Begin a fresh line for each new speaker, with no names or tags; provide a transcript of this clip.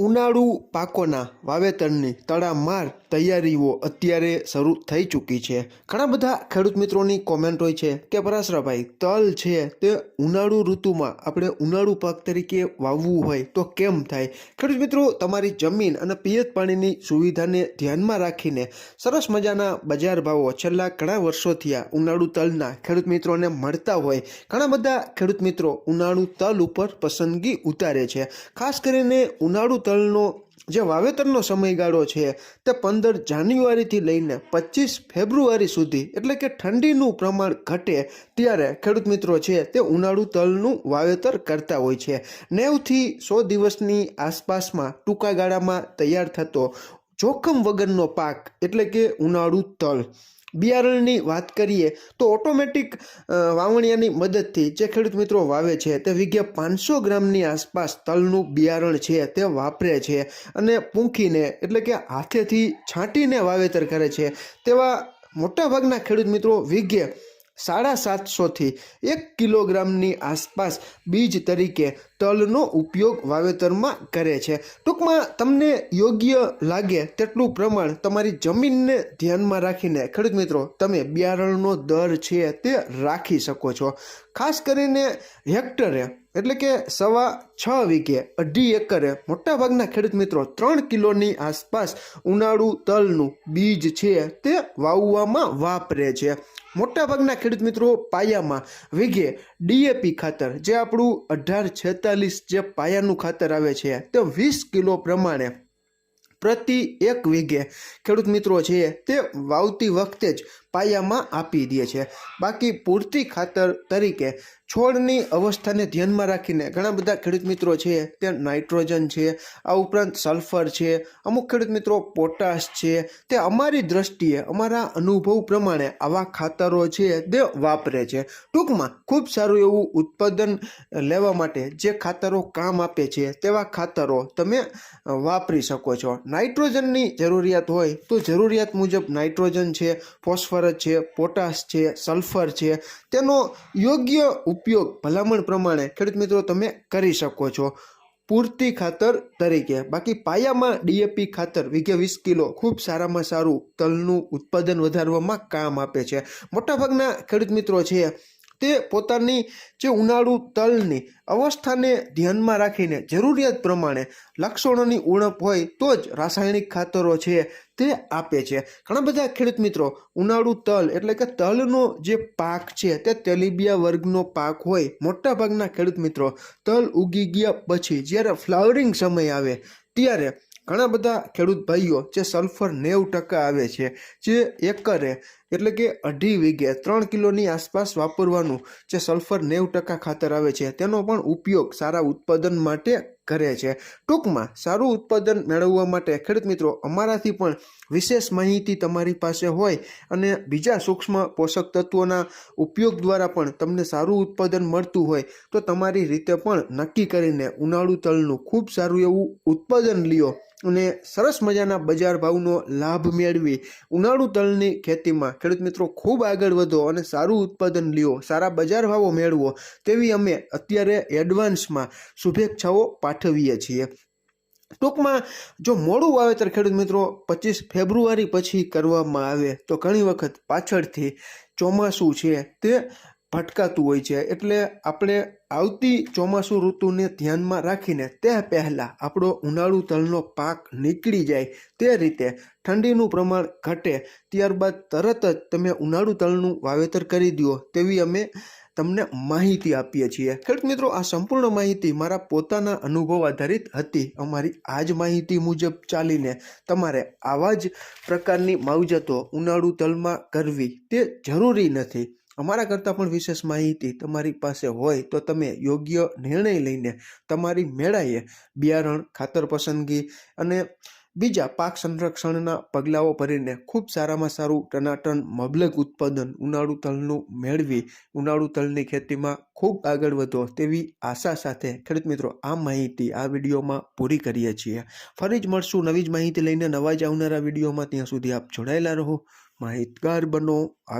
ઉનાળુ પાકોના વાવેતરની તડામાર તૈયારીઓ અત્યારે શરૂ થઈ ચૂકી છે. ઘણા બધા ખેડૂત મિત્રોની કોમેન્ટ હોય છે કે પરાશરાભાઈ તલ છે તે ઉનાળુ ઋતુમાં આપણે ઉનાળુ પાક તરીકે વાવવું હોય તો કેમ થાય? ખેડૂત મિત્રો, તમારી જમીન અને પિયત પાણીની સુવિધાને ધ્યાનમાં રાખીને સરસ મજાના બજાર ભાવો છેલ્લા ઘણા વર્ષોથી આ ઉનાળુ તલના ખેડૂત મિત્રોને મળતા હોય. ઘણા બધા ખેડૂત મિત્રો ઉનાળુ તલ ઉપર પસંદગી ઉતારે છે. ખાસ કરીને ઉનાળુ તલનો જે વાવેતરનો સમયગાળો છે તે પંદર જાન્યુઆરીથી લઈને પચીસ ફેબ્રુઆરી સુધી, એટલે કે ઠંડીનું પ્રમાણ ઘટે ત્યારે ખેડૂત મિત્રો છે તે ઉનાળુ તલનું વાવેતર કરતા હોય છે. નેવથી સો દિવસની આસપાસમાં ટૂંકા ગાળામાં તૈયાર થતો જોખમ વગરનો પાક, એટલે કે ઉનાળુ તલ બિયારણની વાત કરીએ તો ઓટોમેટિક વાવણિયાની મદદથી જે ખેડૂત મિત્રો વાવે છે તે વીઘે પાંચસો ગ્રામની આસપાસ તલનું બિયારણ છે તે વાપરે છે અને પૂંખીને એટલે કે હાથેથી છાંટીને વાવેતર કરે છે. તેવા મોટાભાગના ખેડૂત મિત્રો વીઘે સાડા સાતસોથી એક કિલોગ્રામની આસપાસ બીજ તરીકે તલનો ઉપયોગ વાવેતરમાં કરે છે. ટૂંકમાં તમને યોગ્ય લાગે તેટલું પ્રમાણ તમારી જમીનને ધ્યાનમાં રાખીને, ખેડૂત મિત્રો, તમે બિયારણનો દર છે તે રાખી શકો છો. ખાસ કરીને હેક્ટરે, એટલે કે સવા છ વીઘે, અઢી એકરે, મોટાભાગના ખેડૂત મિત્રો, ત્રણ કિલોની આસપાસ ઉનાળુ તલનું બીજ છે તે વાવવામાં વાપરે છે. મોટાભાગના ખેડૂત મિત્રો પાયામાં વીઘે ડીએપી ખાતર, જે આપણું અઢાર છેતાલીસ જે પાયાનું ખાતર આવે છે, તે વીસ કિલો પ્રમાણે પ્રતિ એક વીઘે ખેડૂત મિત્રો છે તે વાવતી વખતે જ પાયામાં આપી દે છે. બાકી પૂરતી ખાતર તરીકે છોડની અવસ્થાને ધ્યાનમાં રાખીને ઘણા બધા ખેડૂત મિત્રો છે તે નાઇટ્રોજન છે, આ ઉપરાંત સલ્ફર છે, અમુક ખેડૂત મિત્રો પોટાશ છે. તે અમારી દ્રષ્ટિએ, અમારા અનુભવ પ્રમાણે આવા ખાતરો છે તે વાપરે છે. ટૂંકમાં ખૂબ સારું એવું ઉત્પાદન લેવા માટે જે ખાતરો કામ આપે છે, તેવા ખાતરો તમે વાપરી શકો છો. નાઇટ્રોજનની જરૂરિયાત હોય તો જરૂરિયાત મુજબ નાઇટ્રોજન છે ફોસ્ફરસ છે, પોટાશ છે, સલ્ફર છે, તેનો યોગ્ય ઉપયોગ ભલામણ પ્રમાણે ખેડૂત મિત્રો તમે કરી શકો છો. પૂરતી ખાતર તરીકે. બાકી પાયામાં ડીએપી ખાતર વીઘે વીસ કિલો ખૂબ સારામાં સારું તલનું ઉત્પાદન વધારવામાં કામ આપે છે. મોટાભાગના ખેડૂત મિત્રો છે તે પોતાની જે ઉનાળુ તલની અવસ્થાને ધ્યાનમાં રાખીને જરૂરિયાત પ્રમાણે લક્ષણોની ઉણપ હોય તો જ રાસાયણિક ખાતરો છે તે આપે છે. ઘણા બધા ખેડૂત મિત્રો ઉનાળુ તલ એટલે કે તલનો જે પાક છે તે તેલીબિયા વર્ગનો પાક હોય મોટાભાગના ખેડૂત મિત્રો તલ ઉગી ગયા પછી જ્યારે ફ્લાવરિંગ સમય આવે ત્યારે ઘણા બધા ખેડૂત ભાઈઓ જે સલ્ફર નેવું ટકા આવે છે જે એકરે એટલે કે અઢી વીઘે ત્રણ કિલોની આસપાસ વાપરવાનું જે સલ્ફર નેવું ટકા ખાતર આવે છે, તેનો પણ ઉપયોગ સારા ઉત્પાદન માટે કરે છે. ટૂંકમાં, સારું ઉત્પાદન મેળવવા માટે ખેડૂત મિત્રો, અમારાથી પણ વિશેષ માહિતી તમારી પાસે હોય અને બીજા સૂક્ષ્મ પોષક તત્વોના ઉપયોગ દ્વારા પણ તમને સારું ઉત્પાદન મળતું હોય, તો તમારી રીતે પણ નક્કી કરીને ઉનાળુ તલનું ખૂબ સારું એવું ઉત્પાદન લ્યો અને સરસ મજાના બજાર ભાવનો લાભ મેળવી ઉનાળુ તલની ખેતીમાં ખેડૂત મિત્રો, ખૂબ આગળ વધો અને સારું ઉત્પાદન લ્યો, સારા બજાર ભાવો મેળવો. તેવી અમે અત્યારે એડવાન્સમાં શુભેચ્છાઓ પાઠવીએ છીએ. ટૂંકમાં, જો મોડું વાવેતર ખેડૂત મિત્રો, પચીસ ફેબ્રુઆરી પછી કરવામાં આવે, તો ઘણી વખત પાછળથી ચોમાસું છે, તે ભટકાતું હોય છે. એટલે આપણે આવતી ચોમાસું ઋતુને ધ્યાનમાં રાખીને તે પહેલાં આપણો ઉનાળુ તલનો પાક નીકળી જાય તે રીતે ઠંડીનું પ્રમાણ ઘટે ત્યારબાદ તરત જ તમે ઉનાળુ તલનું વાવેતર કરી દો તેવી અમે તમને માહિતી આપીએ છીએ. ખેડૂત મિત્રો, આ સંપૂર્ણ માહિતી મારા પોતાના અનુભવ આધારિત હતી. અમારી આ જ માહિતી મુજબ ચાલીને તમારે આવા જ પ્રકારની માવજતો ઉનાળુ તલમાં કરવી તે જરૂરી નથી. અમારા કરતાં પણ વિશેષ માહિતી તમારી પાસે હોય તો તમે યોગ્ય નિર્ણય લઈને તમારી મેળાએ બિયારણ, ખાતર પસંદગી અને બીજા પાક સંરક્ષણના પગલાઓ ભરીને ખૂબ સારામાં સારું ટનાટન મબલક ઉત્પાદન, ઉનાળુ તલનું મેળવી, ઉનાળુ તલની ખેતીમાં ખૂબ આગળ વધો તેવી આશા સાથે ખેડૂત મિત્રો આ માહિતી આ વિડીયોમાં પૂરી કરીએ છીએ. ફરી જ મળશું નવી જ માહિતી લઈને નવા જ આવનારા વિડીયોમાં. ત્યાં સુધી આપ જોડાયેલા રહો. માહિતગાર બનો.